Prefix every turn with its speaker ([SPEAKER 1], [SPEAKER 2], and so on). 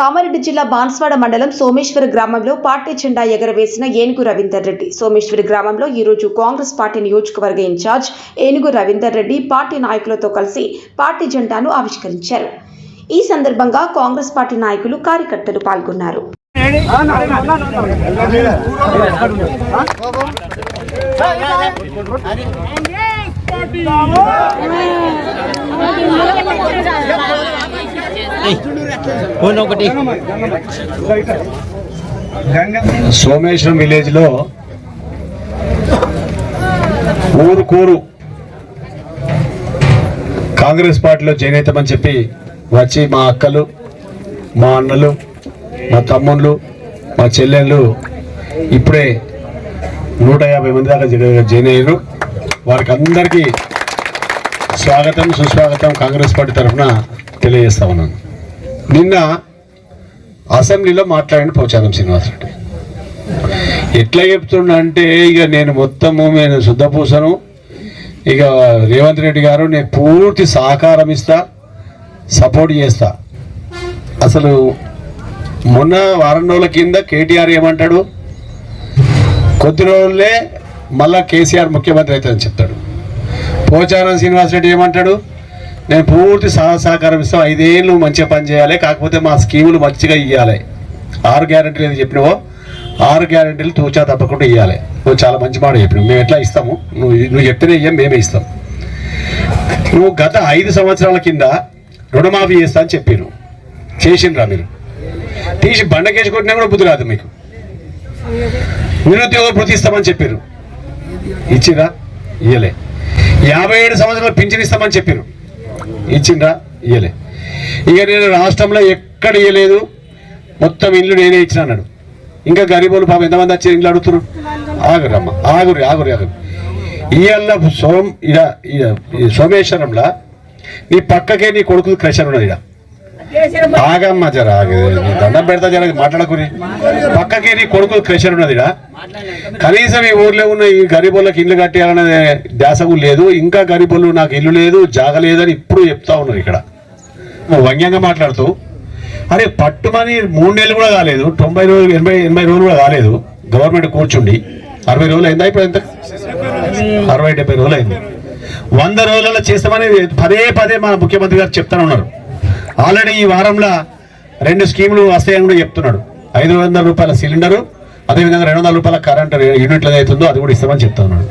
[SPEAKER 1] కామారెడ్డి జిల్లా బాన్స్వాడ మండలం సోమేశ్వర గ్రామంలో పార్టీ జెండా ఎగరవేసిన ఏనుగు రవీందర్ రెడ్డి సోమేశ్వరి గ్రామంలో ఈరోజు కాంగ్రెస్ పార్టీ నియోజకవర్గ ఇన్ఛార్జ్ ఏనుగు రవీందర్ రెడ్డి పార్టీ నాయకులతో కలిసి పార్టీ జెండాను ఆవిష్కరించారు ఈ సందర్భంగా కాంగ్రెస్ పార్టీ నాయకులు కార్యకర్తలు పాల్గొన్నారు
[SPEAKER 2] ఒకటి
[SPEAKER 3] సోమేశ్వరం విలేజ్లో ఊరు కూరు కాంగ్రెస్ పార్టీలో జాయిన్ అవుతామని చెప్పి వచ్చి మా అక్కలు మా అన్నలు మా తమ్ముళ్ళు మా చెల్లెళ్ళు ఇప్పుడే నూట యాభై మంది దాకా జా- జాయిన్ అయ్యారు. వారికి అందరికీ స్వాగతం సుస్వాగతం కాంగ్రెస్ పార్టీ తరఫున తెలియజేస్తా ఉన్నాను. నిన్న అసెంబ్లీలో మాట్లాడిన పోచారం శ్రీనివాసరెడ్డి. ఎట్లా చెప్తున్నా అంటే ఇక నేను మొత్తము నేను శుద్ధపూసను. ఇక రేవంత్ రెడ్డి గారు నేను పూర్తి సహకారం ఇస్తా సపోర్ట్ చేస్తా. అసలు మొన్న వారం రోజుల కింద కేటీఆర్ ఏమంటాడు? కొద్ది రోజులే మళ్ళా కేసీఆర్ ముఖ్యమంత్రి అవుతుందని చెప్తాడు. పోచారం శ్రీనివాసరెడ్డి ఏమంటాడు? నేను పూర్తి సహ సహకారం ఇస్తాం ఐదేళ్ళు మంచిగా పని చేయాలి కాకపోతే మా స్కీములు మంచిగా ఇవ్వాలి ఆరు గ్యారెంటీలు ఏది చెప్పినవో ఆరు గ్యారెంటీలు తూచా తప్పకుండా ఇవ్వాలి నువ్వు చాలా మంచి మాట చెప్పినావు. మేము ఎట్లా ఇస్తాము? నువ్వు నువ్వు చెప్తేనే ఇయ్యం మేమే ఇస్తాం. నువ్వు గత ఐదు సంవత్సరాల కింద రుణమాఫీ చేస్తా అని చెప్పారు చేసిండ్రా మీరు. తీసి బండకేసి కొట్టినా కూడా బుద్ధి రాదు మీకు. నిరుద్యోగ భృతి ఇస్తామని చెప్పారు ఇచ్చిరా ఇయ్యలే. యాభై ఏడు సంవత్సరాలు పింఛన్ ఇస్తామని చెప్పారు ఇచ్చిండ్రా? ఇయ్యలే. ఇక నేను రాష్ట్రంలో ఎక్కడ ఇయ్యలేదు. మొత్తం ఇల్లు నేనే ఇచ్చిన అన్నాడు. ఇంకా గరీబులు పాపం ఎంతమంది వచ్చి ఇల్లు అడుగుతున్నారు ఆగురమ్మ ఆగురి ఆగురి ఆగురి ఇవాళ సోమ్ ఇడ ఈ సోమేశ్వరంలో నీ పక్కకే నీ కొడుకు క్రెషర్ ఉన్నది ఇడ ఆగమ్మ జర దండం పెడతా జర మాట్లాడకుని. పక్కకి నీ కొడుకు క్రెషర్ ఉన్నది కనీసం ఈ ఊర్లో ఉన్న ఈ గరీబులకు ఇల్లు కట్టేయాలనే ధ్యాసకు లేదు ఇంకా గరీబులు నాకు ఇల్లు లేదు జాగ లేదని ఇప్పుడు చెప్తా ఉన్నారు ఇక్కడ. వంగ్యంగా మాట్లాడుతూ అరే పట్టుమని మూడు నెలలు కూడా కాలేదు తొంభై రోజులు ఎనభై ఎనభై రోజులు కూడా కాలేదు గవర్నమెంట్ కూర్చుండి అరవై రోజులు అయిందా ఇప్పుడు ఎంత? అరవై డెబ్బై రోజులు అయింది. వంద రోజులలో చేస్తామని పదే పదే మన ముఖ్యమంత్రి గారు చెప్తానే ఉన్నారు. ఆల్రెడీ ఈ వారంలో రెండు స్కీములు వస్తాయని కూడా చెప్తున్నాడు. ఐదు వందల రూపాయల సిలిండరు అదేవిధంగా రెండు వందల రూపాయల కరెంట్ యూనిట్లు ఏదైతుందో అది కూడా ఇస్తామని చెప్తున్నాడు